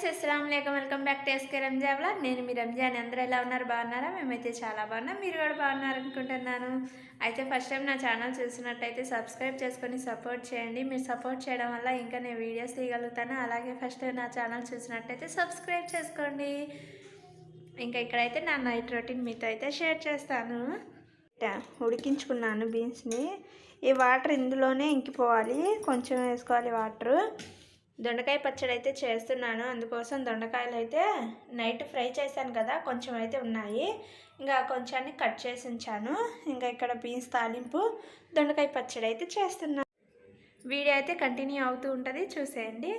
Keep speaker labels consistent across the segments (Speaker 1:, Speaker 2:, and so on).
Speaker 1: Friends అస్సలం welcome back to SK Ranja vlog. నేను మీ రంజాన్ అందరూ ఎలా ఉన్నారు? బాగున్నారా? మేమైతే చాలా బాగున్నాం. మీరు కూడా బాగున్నారనుకుంటున్నాను అయితే ఫస్ట్ టైం నా ఛానల్ చూసినట్టయితే సబ్స్క్రైబ్ చేసుకొని సపోర్ట్ చేయండి. మీరు సపోర్ట్ చేయడం వల్ల ఇంకా నేను వీడియోస్ తీయగలుగుతాను. అలాగే ఫస్ట్ టైం నా ఛానల్ చూసినట్టయితే సబ్స్క్రైబ్ చేసుకోండి. ఇంకా ఇక్కడైతే నా నైట్ రొటీన్ మీతో అయితే షేర్ చేస్తాను. ఉడికించుకున్నాను బీన్స్ని ఈ వాటర్ ఇందులోనే ఇంకిపోవాలి. కొంచెం వేసుకోవాలి వాటర్ దొండకాయ పచ్చడి అయితే చేస్తున్నాను. అందుకోసం దొండకాయలు అయితే నైట్ ఫ్రై చేశాను కదా కొంచెం అయితే ఉన్నాయి. ఇంకా కొంచాన్ని కట్ చేసి ఉంచాను. ఇంకా ఇక్కడ బీన్స్ తాలింపు దొండకాయ పచ్చడి అయితే చేస్తున్నాను. వీడియో అయితే కంటిన్యూ అవుతూ ఉంటుంది చూసేయండి.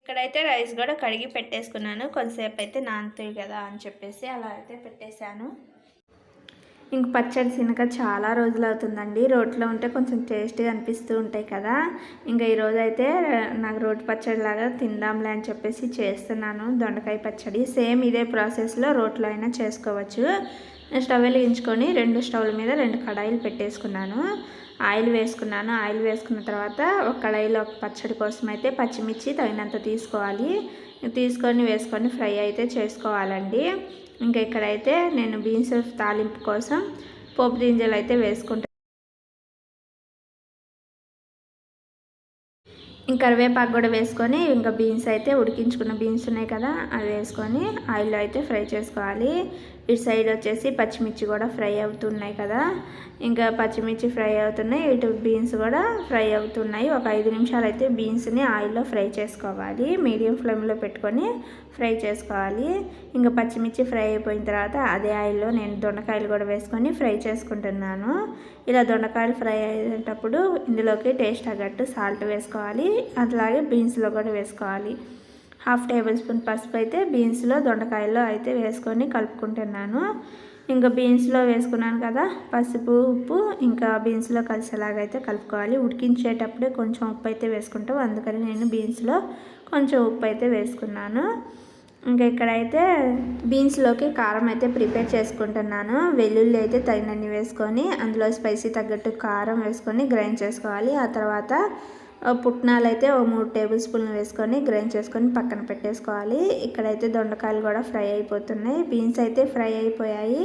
Speaker 1: ఇక్కడైతే రైస్ కూడా కడిగి పెట్టేసుకున్నాను. కొంతసేపు అయితే నానుతాయి కదా అని చెప్పేసి అలా అయితే పెట్టేశాను. ఇంక పచ్చడి తినక చాలా రోజులు అవుతుందండి రోట్లో ఉంటే కొంచెం టేస్ట్గా అనిపిస్తూ ఉంటాయి కదా. ఇంకా ఈరోజు అయితే నాకు రోటి పచ్చడి లాగా తిందాంలే అని చెప్పేసి చేస్తున్నాను. దొండకాయ పచ్చడి సేమ్ ఇదే ప్రాసెస్లో రోట్లో అయినా చేసుకోవచ్చు. స్టవ్ వెలిగించుకొని రెండు స్టవ్ల మీద రెండు కడాయిలు పెట్టేసుకున్నాను. ఆయిల్ వేసుకున్నాను. ఆయిల్ వేసుకున్న తర్వాత ఒక కడాయిలో ఒక పచ్చడి కోసం అయితే పచ్చిమిర్చి తగినంత తీసుకోవాలి. తీసుకొని వేసుకొని ఫ్రై అయితే చేసుకోవాలండి. ఇంకా ఇక్కడైతే నేను బీన్స్ తాలింపు కోసం పోపు గింజలు అయితే వేసుకుంటాను ఇంకా కరివేపాకు కూడా వేసుకొని ఇంకా బీన్స్ అయితే ఉడికించుకున్న బీన్స్ ఉన్నాయి కదా అవి వేసుకొని ఆయిల్లో అయితే ఫ్రై చేసుకోవాలి. ఇటు సైడ్ వచ్చేసి పచ్చిమిర్చి కూడా ఫ్రై అవుతున్నాయి కదా. ఇంకా పచ్చిమిర్చి ఫ్రై అవుతున్నాయి ఇటు బీన్స్ కూడా ఫ్రై అవుతున్నాయి. ఒక ఐదు నిమిషాలు అయితే బీన్స్ని ఆయిల్లో ఫ్రై చేసుకోవాలి. మీడియం ఫ్లేమ్లో పెట్టుకొని ఫ్రై చేసుకోవాలి. ఇంకా పచ్చిమిర్చి ఫ్రై అయిపోయిన తర్వాత అదే ఆయిల్లో నేను దొండకాయలు కూడా వేసుకొని ఫ్రై చేసుకుంటున్నాను. ఇలా దొండకాయలు ఫ్రై అయ్యేటప్పుడు ఇందులోకి టేస్ట్ తగ్గట్టు సాల్ట్ వేసుకోవాలి. అట్లాగే బీన్స్లో కూడా వేసుకోవాలి. హాఫ్ టేబుల్ స్పూన్ పసుపు అయితే బీన్స్లో దొండకాయల్లో అయితే వేసుకొని కలుపుకుంటున్నాను. ఇంకా బీన్స్లో వేసుకున్నాను కదా పసుపు ఉప్పు ఇంకా బీన్స్లో కలిసేలాగైతే కలుపుకోవాలి. ఉడికించేటప్పుడే కొంచెం ఉప్పు అయితే వేసుకుంటాం అందుకని నేను బీన్స్లో కొంచెం ఉప్పు అయితే వేసుకున్నాను. ఇంకా ఇక్కడైతే బీన్స్లోకి కారం అయితే ప్రిపేర్ చేసుకుంటున్నాను. వెల్లుల్లి అయితే తగినన్ని వేసుకొని అందులో స్పైసీ తగ్గట్టు కారం వేసుకొని గ్రైండ్ చేసుకోవాలి. ఆ తర్వాత పుట్నాలు అయితే ఓ మూడు టేబుల్ స్పూన్లు వేసుకొని గ్రైండ్ చేసుకొని పక్కన పెట్టేసుకోవాలి. ఇక్కడైతే దొండకాయలు కూడా ఫ్రై అయిపోతున్నాయి. బీన్స్ అయితే ఫ్రై అయిపోయాయి.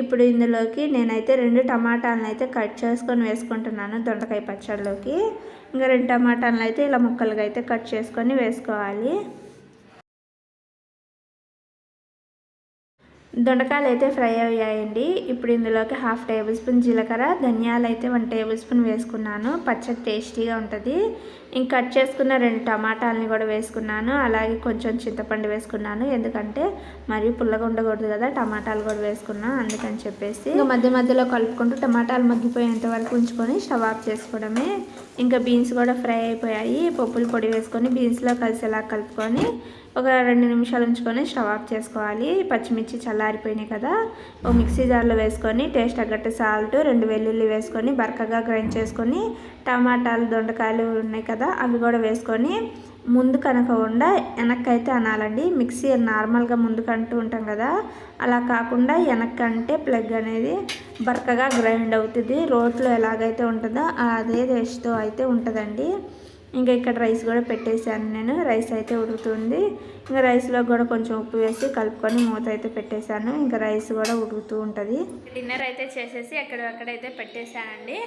Speaker 1: ఇప్పుడు ఇందులోకి నేనైతే రెండు టమాటాలను అయితే కట్ చేసుకొని వేసుకుంటున్నాను దొండకాయ పచ్చడిలోకి. ఇంకా రెండు టమాటాలను అయితే ఇలా ముక్కలుగా అయితే కట్ చేసుకొని వేసుకోవాలి. దొండకాయలు అయితే ఫ్రై అయ్యాయండి. ఇప్పుడు ఇందులోకి హాఫ్ టేబుల్ స్పూన్ జీలకర్ర ధనియాలు అయితే వన్ టేబుల్ స్పూన్ వేసుకున్నాను. పచ్చడి టేస్టీగా ఉంటుంది. ఇంక కట్ చేసుకున్న రెండు టమాటాలని కూడా వేసుకున్నాను. అలాగే కొంచెం చింతపండు వేసుకున్నాను. ఎందుకంటే మరి పుల్లగా ఉండకూడదు కదా టమాటాలు కూడా వేసుకున్నాను అందుకని చెప్పేసి ఇంకా మధ్య మధ్యలో కలుపుకుంటూ టమాటాలు మగ్గిపోయేంత వరకు ఉంచుకొని స్టవ్ ఆఫ్ చేసుకోవడమే. ఇంకా బీన్స్ కూడా ఫ్రై అయిపోయాయి. పప్పులు పొడి వేసుకొని బీన్స్లో కలిసేలా కలుపుకొని ఒక రెండు నిమిషాలు ఉంచుకొని స్టవ్ ఆఫ్ చేసుకోవాలి. పచ్చిమిర్చి చల్లారిపోయినాయి కదా. ఓ మిక్సీ జార్లో వేసుకొని టేస్ట్ తగ్గట్టు సాల్ట్ రెండు వెల్లుల్లి వేసుకొని బరకగా గ్రైండ్ చేసుకొని టమాటాలు దొండకాయలు ఉన్నాయి కదా అవి కూడా వేసుకొని ముందు కనకకుండా వెనక్కైతే అనాలండి. మిక్సీ నార్మల్గా ముందుకు అంటూ ఉంటాం కదా. అలా కాకుండా వెనక్కంటే ప్లగ్ అనేది బరకగా గ్రైండ్ అవుతుంది. రోట్లో ఎలాగైతే ఉంటుందో అదే టేస్ట్తో అయితే ఉంటుందండి. ఇంకా ఇక్కడ రైస్ కూడా పెట్టేశాను నేను. రైస్ అయితే ఉడుకుతుంది. ఇంకా రైస్లో కూడా కొంచెం ఉప్పు వేసి కలుపుకొని మూత అయితే పెట్టేశాను. ఇంకా రైస్ కూడా ఉడుకుతూ ఉంటుంది. డిన్నర్ అయితే చేసేసి అక్కడైతే పెట్టేశానండి.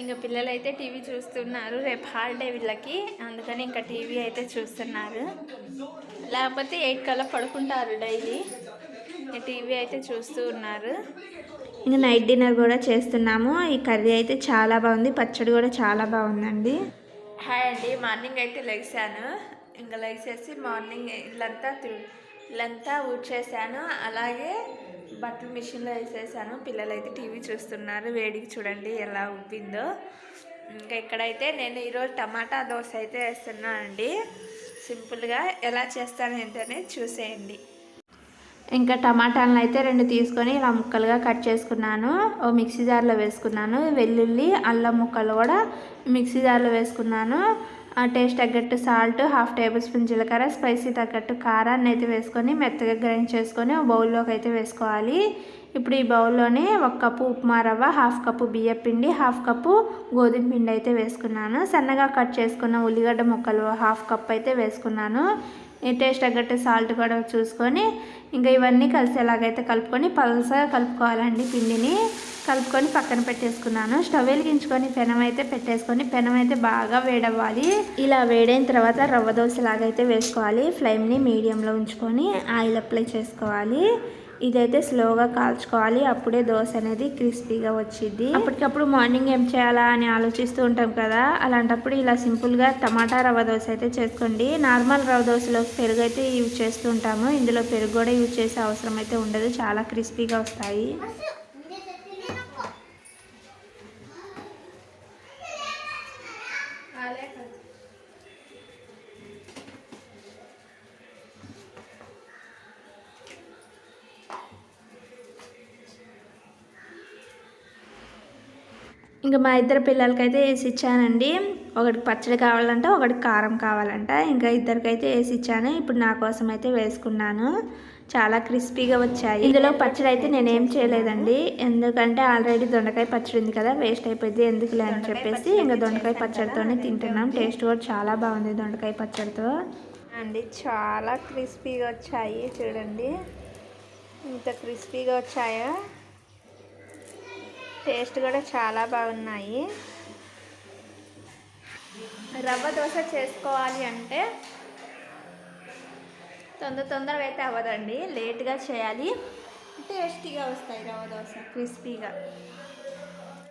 Speaker 1: ఇంకా పిల్లలు అయితే టీవీ చూస్తున్నారు. రేపు హాలిడే వీళ్ళకి. అందుకని ఇంకా టీవీ అయితే చూస్తున్నారు. లేకపోతే ఎయిట్ కల్లా పడుకుంటారు డైలీ. టీవీ అయితే చూస్తూ ఉన్నారు. ఇంకా నైట్ డిన్నర్ కూడా చేస్తున్నాము. ఈ కర్రీ అయితే చాలా బాగుంది. పచ్చడి కూడా చాలా బాగుందండి. హాయ్ అండి. మార్నింగ్ అయితే లెగిసాను ఇంకా లెగిసేసి మార్నింగ్ ఇల్లంతా ఇల్లంతా ఊడ్చేసాను. అలాగే బట్టలు మిషన్లో వేసేసాను. పిల్లలైతే టీవీ చూస్తున్నారు. వేడికి చూడండి ఎలా ఉబ్బిందో. ఇంకా ఇక్కడైతే నేను ఈరోజు టమాటా దోశ అయితే వేస్తున్నానండి. సింపుల్గా ఎలా చేస్తాను ఏంటనే చూసేయండి. ఇంకా టమాటాలను అయితే రెండు తీసుకొని ఇలా ముక్కలుగా కట్ చేసుకున్నాను. ఓ మిక్సీ జార్లో వేసుకున్నాను. వెల్లుల్లి అల్లం ముక్కలు కూడా మిక్సీ జార్లో వేసుకున్నాను. టేస్ట్ తగ్గట్టు సాల్ట్ హాఫ్ టేబుల్ స్పూన్ జీలకర్ర స్పైసీ తగ్గట్టు కారాన్ని అయితే వేసుకొని మెత్తగా గ్రైండ్ చేసుకొని బౌల్లోకి అయితే వేసుకోవాలి. ఇప్పుడు ఈ బౌల్లోనే ఒక కప్పు ఉప్మా రవ్వ హాఫ్ కప్పు బియ్య పిండి హాఫ్ కప్పు గోధుమ పిండి అయితే వేసుకున్నాను. సన్నగా కట్ చేసుకున్న ఉల్లిగడ్డ ముక్కలు హాఫ్ కప్ అయితే వేసుకున్నాను. టేస్ట్ తగ్గట్టు సాల్ట్ కూడా చూసుకొని ఇంకా ఇవన్నీ కలిసేలాగైతే కలుపుకొని పలసగా కలుపుకోవాలండి పిండిని కలుపుకొని పక్కన పెట్టేసుకున్నాను. స్టవ్ వెలిగించుకొని పెనం అయితే పెట్టేసుకొని పెనం అయితే బాగా వేడవ్వాలి. ఇలా వేడైన తర్వాత రవ్వ దోశలాగైతే వేసుకోవాలి. ఫ్లేమ్ని మీడియంలో ఉంచుకొని ఆయిల్ అప్లై చేసుకోవాలి. ఇదైతే స్లోగా కాల్చుకోవాలి. అప్పుడే దోశ అనేది క్రిస్పీగా వచ్చింది అప్పటికప్పుడు మార్నింగ్ ఏం చేయాలా అని ఆలోచిస్తూ ఉంటాం కదా. అలాంటప్పుడు ఇలా సింపుల్గా టమాటా రవ్వ దోశ అయితే చేసుకోండి. నార్మల్ రవ్వ దోశలో పెరుగు అయితే యూజ్ చేస్తూ ఉంటాము. ఇందులో పెరుగు కూడా యూజ్ చేసే అవసరం అయితే ఉండదు. చాలా క్రిస్పీగా వస్తాయి. ఇంకా మా ఇద్దరు పిల్లలకైతే వేసి ఇచ్చానండి. ఒకటి పచ్చడి కావాలంట ఒకటి కారం కావాలంట. ఇంకా ఇద్దరికైతే వేసి ఇచ్చాను. ఇప్పుడు నా కోసం అయితే వేసుకున్నాను. చాలా క్రిస్పీగా వచ్చాయి. ఇందులో పచ్చడి అయితే నేనేం చేయలేదండి. ఎందుకంటే ఆల్రెడీ దొండకాయ పచ్చడి ఉంది కదా వేస్ట్ అయిపోయింది ఎందుకులే అని చెప్పేసి ఇంకా దొండకాయ పచ్చడితోనే తింటున్నాం. టేస్ట్ కూడా చాలా బాగుంది దొండకాయ పచ్చడితో. అండి చాలా క్రిస్పీగా వచ్చాయి చూడండి. ఇంత క్రిస్పీగా వచ్చాయో? టేస్ట్ కూడా చాలా బాగున్నాయి. రవ్వ దోశ చేసుకోవాలి అంటే తొందర తొందరగా అయితే అవ్వదండి. లేట్గా చేయాలి. టేస్టీగా వస్తాయి రవ్వ దోశ. క్రిస్పీగా.